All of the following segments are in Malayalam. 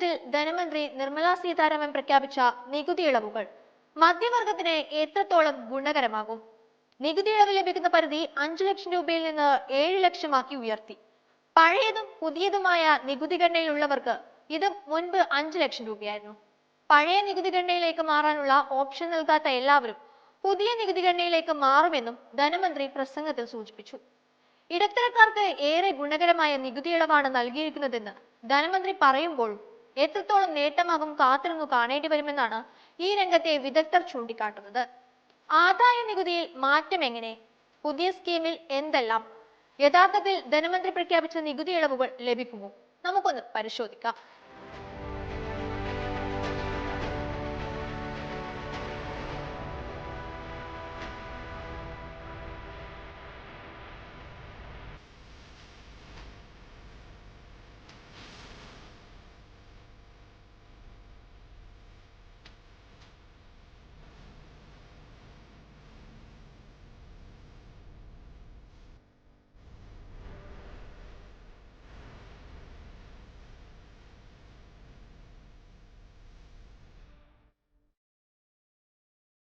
ബജറ്റിൽ ധനമന്ത്രി നിർമ്മലാ സീതാരാമൻ പ്രഖ്യാപിച്ച നികുതി ഇളവുകൾ. മധ്യവർഗത്തിന് എത്രത്തോളം ഗുണകരമാകും? നികുതി ഇളവ് ലഭിക്കുന്ന പരിധി അഞ്ചു ലക്ഷം രൂപയിൽ നിന്ന് ഏഴ് ലക്ഷമാക്കി ഉയർത്തി. പഴയതും പുതിയതുമായ നികുതി ഗണ്ണയിലുള്ളവർക്ക് ഇത് മുൻപ് അഞ്ചു ലക്ഷം രൂപയായിരുന്നു. പഴയ നികുതി ഘടനയിലേക്ക് മാറാനുള്ള ഓപ്ഷൻ നൽകാത്ത എല്ലാവരും പുതിയ നികുതി ഘടനയിലേക്ക് മാറുമെന്നും ധനമന്ത്രി പ്രസംഗത്തിൽ സൂചിപ്പിച്ചു. ഇടത്തരക്കാർക്ക് ഏറെ ഗുണകരമായ നികുതി ഇളവാണ് നൽകിയിരിക്കുന്നതെന്ന് ധനമന്ത്രി പറയുമ്പോഴും എത്രത്തോളം നേട്ടമാകും കാത്തിരുന്നു കാണേണ്ടി വരുമെന്നാണ് ഈ രംഗത്തെ വിദഗ്ധർ ചൂണ്ടിക്കാട്ടുന്നത്. ആദായ നികുതിയിൽ മാറ്റം എങ്ങനെ? പുതിയ സ്കീമിൽ എന്തെല്ലാം? യഥാർത്ഥത്തിൽ ധനമന്ത്രി പ്രഖ്യാപിച്ച നികുതി ഇളവുകൾ ലഭിക്കുമോ? നമുക്കൊന്ന് പരിശോധിക്കാം.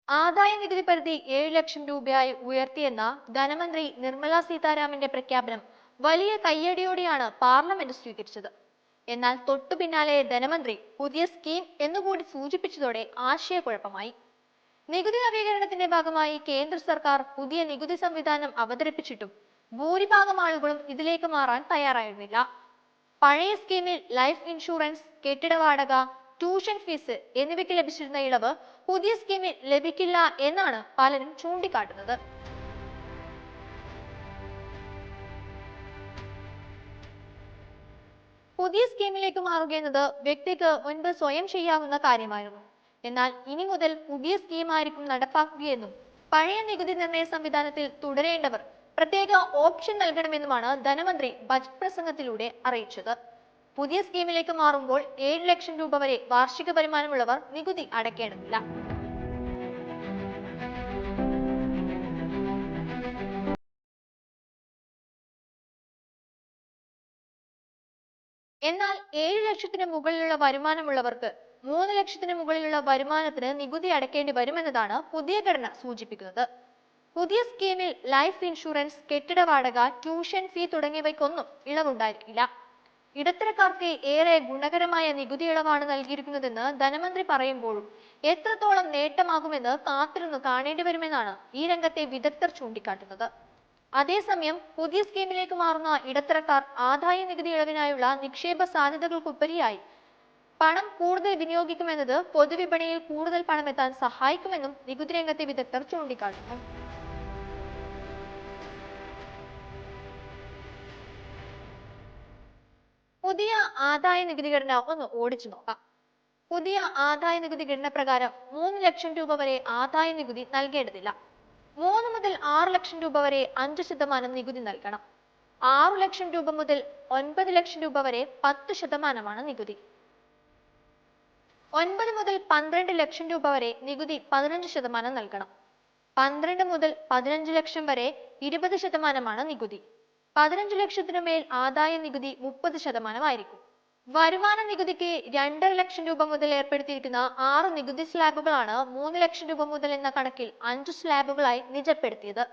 ആദായ നികുതി പരിധി ഏഴ് ലക്ഷം രൂപയായി ഉയർത്തിയെന്ന ധനമന്ത്രി നിർമ്മല സീതാരാമന്റെ പ്രഖ്യാപനം വലിയ കയ്യടിയോടെയാണ് പാർലമെന്റ് സ്വീകരിച്ചത്. എന്നാൽ തൊട്ടു പിന്നാലെ ധനമന്ത്രി പുതിയ സ്കീം എന്നുകൂടി സൂചിപ്പിച്ചതോടെ ആശയക്കുഴപ്പമായി. നികുതി നവീകരണത്തിന്റെ ഭാഗമായി കേന്ദ്ര സർക്കാർ പുതിയ നികുതി സംവിധാനം അവതരിപ്പിച്ചിട്ടും ഭൂരിഭാഗം ആളുകളും ഇതിലേക്ക് മാറാൻ തയ്യാറായിരുന്നില്ല. പഴയ സ്കീമിൽ ലൈഫ് ഇൻഷുറൻസ് കെട്ടിട വാടക ട്യൂഷൻ ഫീസ് എന്നിവയ്ക്ക് ലഭിച്ചിരുന്ന ഇളവ് പുതിയ സ്കീമിൽ ലഭിക്കില്ല എന്നാണ് പലരും ചൂണ്ടിക്കാട്ടുന്നത്. പുതിയ സ്കീമിലേക്ക് മാറുക എന്നത് വ്യക്തിക്ക് മുൻപ് സ്വയം ചെയ്യാവുന്ന കാര്യമായിരുന്നു. എന്നാൽ ഇനി മുതൽ പുതിയ സ്കീമായിരിക്കും നടപ്പാക്കുകയെന്നും പഴയ നികുതി നിർണയ സംവിധാനത്തിൽ തുടരേണ്ടവർ പ്രത്യേക ഓപ്ഷൻ നൽകണമെന്നുമാണ് ധനമന്ത്രി ബജറ്റ് പ്രസംഗത്തിലൂടെ അറിയിച്ചത്. പുതിയ സ്കീമിലേക്ക് മാറുമ്പോൾ ഏഴ് ലക്ഷം രൂപ വരെ വാർഷിക വരുമാനമുള്ളവർ നികുതി അടയ്ക്കേണ്ടതില്ല എന്നാൽ ഏഴ് ലക്ഷത്തിന് മുകളിലുള്ള വരുമാനമുള്ളവർക്ക് മൂന്ന് ലക്ഷത്തിന് മുകളിലുള്ള വരുമാനത്തിന് നികുതി അടയ്ക്കേണ്ടി വരുമെന്നതാണ് പുതിയ ഘടന സൂചിപ്പിക്കുന്നത്. പുതിയ സ്കീമിൽ ലൈഫ് ഇൻഷുറൻസ് കെട്ടിട വാടക ട്യൂഷൻ ഫീ തുടങ്ങിയവയ്ക്കൊന്നും ഇളവുണ്ടായിരിക്കില്ല. ഇടത്തരക്കാർക്ക് ഏറെ ഗുണകരമായ നികുതി ഇളവാണ് നൽകിയിരിക്കുന്നതെന്ന് ധനമന്ത്രി പറയുമ്പോഴും എത്രത്തോളം നേട്ടമാകുമെന്ന് കാത്തിരുന്നു കാണേണ്ടി വരുമെന്നാണ് ഈ രംഗത്തെ വിദഗ്ധർ ചൂണ്ടിക്കാട്ടുന്നത്. അതേസമയം പുതിയ സ്കീമിലേക്ക് മാറുന്ന ഇടത്തരക്കാർ ആദായ നികുതി ഇളവിനായുള്ള നിക്ഷേപ സാധ്യതകൾക്കുപരിയായി പണം കൂടുതൽ വിനിയോഗിക്കുമെന്നത് പൊതുവിപണിയിൽ കൂടുതൽ പണം എത്താൻ സഹായിക്കുമെന്നും നികുതി രംഗത്തെ വിദഗ്ധർ ചൂണ്ടിക്കാട്ടുന്നു. പുതിയ ആദായ നികുതി ഘടന ഒന്ന് ഓടിച്ചു നോക്കാം. പുതിയ ആദായ നികുതി ഘടന പ്രകാരം മൂന്ന് ലക്ഷം രൂപ വരെ ആദായ നികുതി നൽകേണ്ടതില്ല. മൂന്ന് മുതൽ ആറ് ലക്ഷം രൂപ വരെ അഞ്ച് ശതമാനം നികുതി നൽകണം. ആറു ലക്ഷം രൂപ മുതൽ ഒൻപത് ലക്ഷം രൂപ വരെ പത്ത് ശതമാനമാണ് നികുതി. ഒൻപത് മുതൽ പന്ത്രണ്ട് ലക്ഷം രൂപ വരെ നികുതി പതിനഞ്ച് ശതമാനം നൽകണം. പന്ത്രണ്ട് മുതൽ പതിനഞ്ച് ലക്ഷം വരെ ഇരുപത് ശതമാനമാണ് നികുതി. പതിനഞ്ച് ലക്ഷത്തിനു മേൽ ആദായ നികുതി മുപ്പത് ശതമാനമായിരിക്കും. വരുമാന നികുതിക്ക് രണ്ടര ലക്ഷം രൂപ മുതൽ ഏർപ്പെടുത്തിയിരിക്കുന്ന ആറ് നികുതി സ്ലാബുകളാണ് മൂന്ന് ലക്ഷം രൂപ മുതൽ എന്ന കണക്കിൽ അഞ്ചു സ്ലാബുകളായി നിജപ്പെടുത്തിയത്.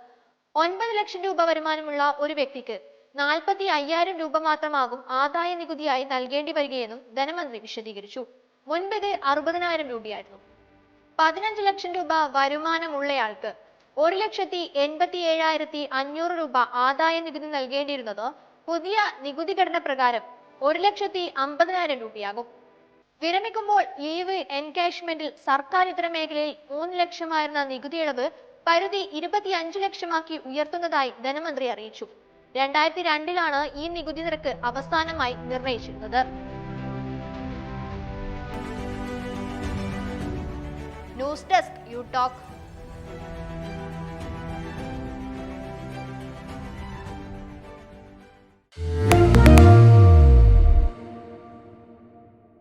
ഒൻപത് ലക്ഷം രൂപ വരുമാനമുള്ള ഒരു വ്യക്തിക്ക് നാൽപ്പത്തി അയ്യായിരം രൂപ മാത്രമാകും ആദായ നികുതിയായി നൽകേണ്ടി വരികയെന്നും ധനമന്ത്രി വിശദീകരിച്ചു. മുൻപ് ഇത് അറുപതിനായിരം രൂപയായിരുന്നു. പതിനഞ്ച് ലക്ഷം രൂപ വരുമാനമുള്ളയാൾക്ക് ഒരു ലക്ഷത്തി എൺപത്തി ഏഴായിരത്തി അഞ്ഞൂറ് രൂപ ആദായ നികുതി നൽകേണ്ടിയിരുന്നത് പുതിയ നികുതി ഘടന പ്രകാരം ഒരു ലക്ഷത്തി അമ്പതിനായിരം രൂപയാകും. വിരമിക്കുമ്പോൾ ലീവ് എൻകാഷ്മെന്റിൽ സർക്കാർ ഇതര മേഖലയിൽ മൂന്ന് ലക്ഷമായിരുന്ന നികുതി ഇളവ് പരിധി ഇരുപത്തി അഞ്ച് ലക്ഷമാക്കി ഉയർത്തുന്നതായി ധനമന്ത്രി അറിയിച്ചു. രണ്ടായിരത്തി രണ്ടിലാണ് ഈ നികുതി നിരക്ക് അവസാനമായി നിർണയിച്ചിരുന്നത്. News desk you talk.